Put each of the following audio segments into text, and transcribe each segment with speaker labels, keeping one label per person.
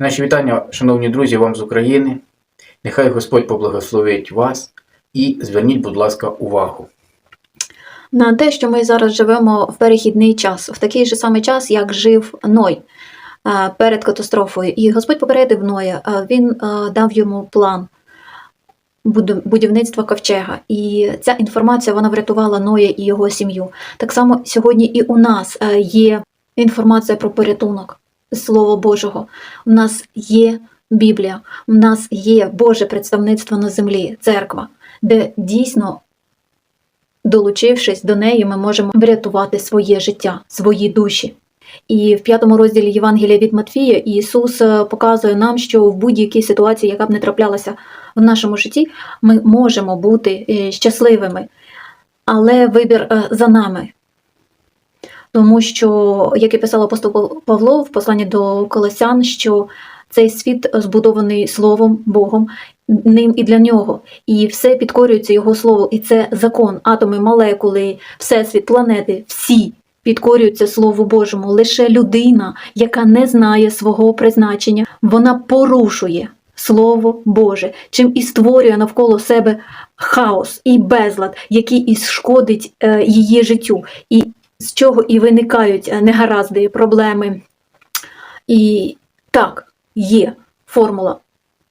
Speaker 1: Наші вітання, шановні друзі, вам з України. Нехай Господь поблагословить вас і зверніть, будь ласка, увагу.
Speaker 2: на те, що ми зараз живемо в перехідний час, в такий же самий час, як жив Ной е, перед катастрофою. І Господь попередив Ноя, е, він е, дав йому план будівництва ковчега. І ця інформація вона врятувала Ноя і його сім'ю. Так само сьогодні і у нас є інформація про порятунок Слова Божого. У нас є Біблія, у нас є Боже представництво на землі, церква, де дійсно долучившись до неї, ми можемо врятувати своє життя, свої душі. І в п'ятому розділі Євангелія від Матфія Ісус е, показує нам, що в будь-якій ситуації, яка б не траплялася в нашому житті, ми можемо бути е, щасливими, але вибір е, за нами. Тому що, як і писав апостол Павло в посланні до Колосян, що цей світ збудований Словом Богом, ним і для нього, і все підкорюється його слову, і це закон, атоми, молекули, всесвіт, планети, всі підкорюються Слову Божому. Лише людина, яка не знає свого призначення, вона порушує Слово Боже, чим і створює навколо себе хаос і безлад, який і шкодить е, її життю, і з чого і виникають е, негаразди, проблеми. І так, є формула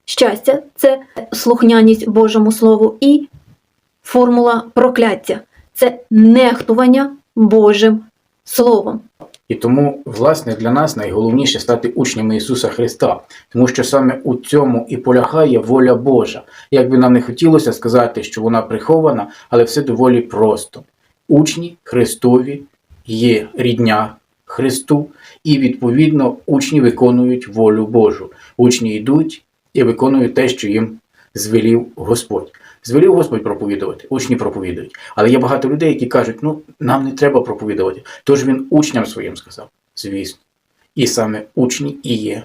Speaker 2: щастя це слухняність Божому Слову, і формула прокляття це нехтування Божим Словом.
Speaker 1: І тому, власне, для нас найголовніше стати учнями Ісуса Христа, тому що саме у цьому і полягає воля Божа. Як би нам не хотілося сказати, що вона прихована, але все доволі просто. Учні Христові є рідня Христу, і відповідно учні виконують волю Божу. Учні йдуть і виконують те, що їм звелів Господь. Звелів Господь проповідувати, учні проповідують. Але є багато людей, які кажуть, ну нам не треба проповідувати. Тож він учням своїм сказав, звісно. І саме учні і є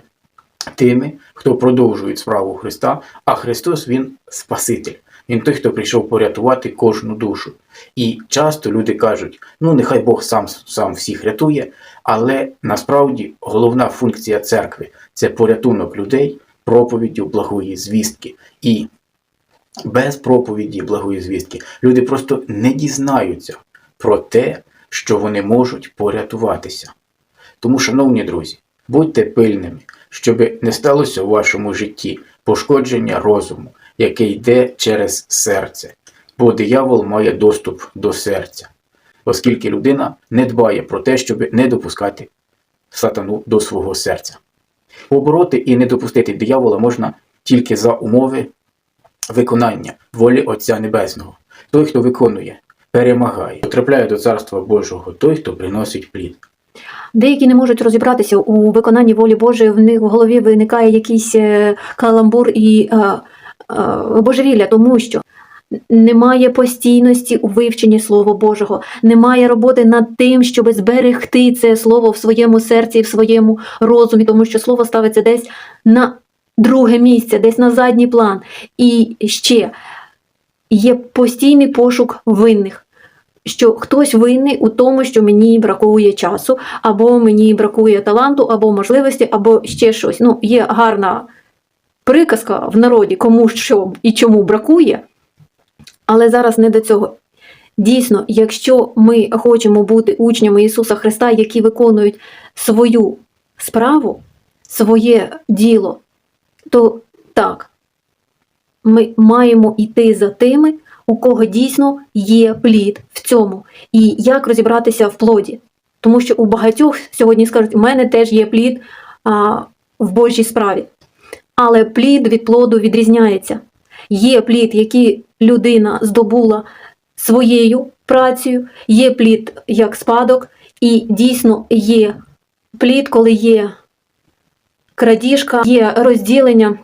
Speaker 1: тими, хто продовжує справу Христа, а Христос Він Спаситель. Він той, хто прийшов порятувати кожну душу. І часто люди кажуть, ну нехай Бог сам, сам всіх рятує, але насправді головна функція церкви це порятунок людей проповіддю благої звістки. І без проповіді благої звістки люди просто не дізнаються про те, що вони можуть порятуватися. Тому, шановні друзі, будьте пильними, щоб не сталося у вашому житті пошкодження розуму, яке йде через серце, бо диявол має доступ до серця, оскільки людина не дбає про те, щоб не допускати сатану до свого серця. Побороти і не допустити диявола можна тільки за умови виконання волі Отця Небесного. Той, хто виконує, перемагає, потрапляє до Царства Божого, той, хто приносить плід.
Speaker 2: Деякі не можуть розібратися у виконанні волі Божої, в них в голові виникає якийсь е, каламбур і е, божевілля, тому що немає постійності у вивченні Слова Божого, немає роботи над тим, щоб зберегти це слово в своєму серці, в своєму розумі, тому що слово ставиться десь на друге місце, десь на задній план. І ще є постійний пошук винних. Що хтось винний у тому, що мені бракує часу, або мені бракує таланту, або можливості, або ще щось. Ну, є гарна приказка в народі, кому що і чому бракує, але зараз не до цього. Дійсно, якщо ми хочемо бути учнями Ісуса Христа, які виконують свою справу, своє діло, то так, ми маємо йти за тими, у кого дійсно є плід в цьому. І як розібратися в плоді? Тому що у багатьох сьогодні скажуть, у мене теж є плід а, в Божій справі. Але плід від плоду відрізняється. Є плід, який людина здобула своєю працею, є плід як спадок, і дійсно є плід, коли є крадіжка, є розділення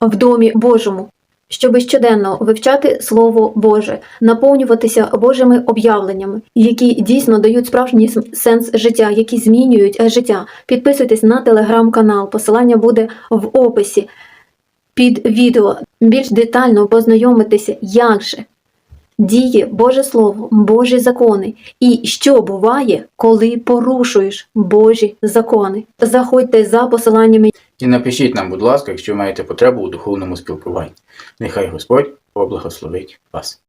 Speaker 2: в домі Божому, щоби щоденно вивчати Слово Боже, наповнюватися Божими об'явленнями, які дійсно дають справжній сенс життя, які змінюють е, життя. Підписуйтесь на телеграм-канал, посилання буде в описі під відео. Більш детально познайомитися, як же діє Боже Слово, Божі закони, і що буває, коли порушуєш Божі закони. Заходьте за посиланнями.
Speaker 1: І напишіть нам, будь ласка, якщо маєте потребу у духовному спілкуванні. Нехай Господь поблагословить вас.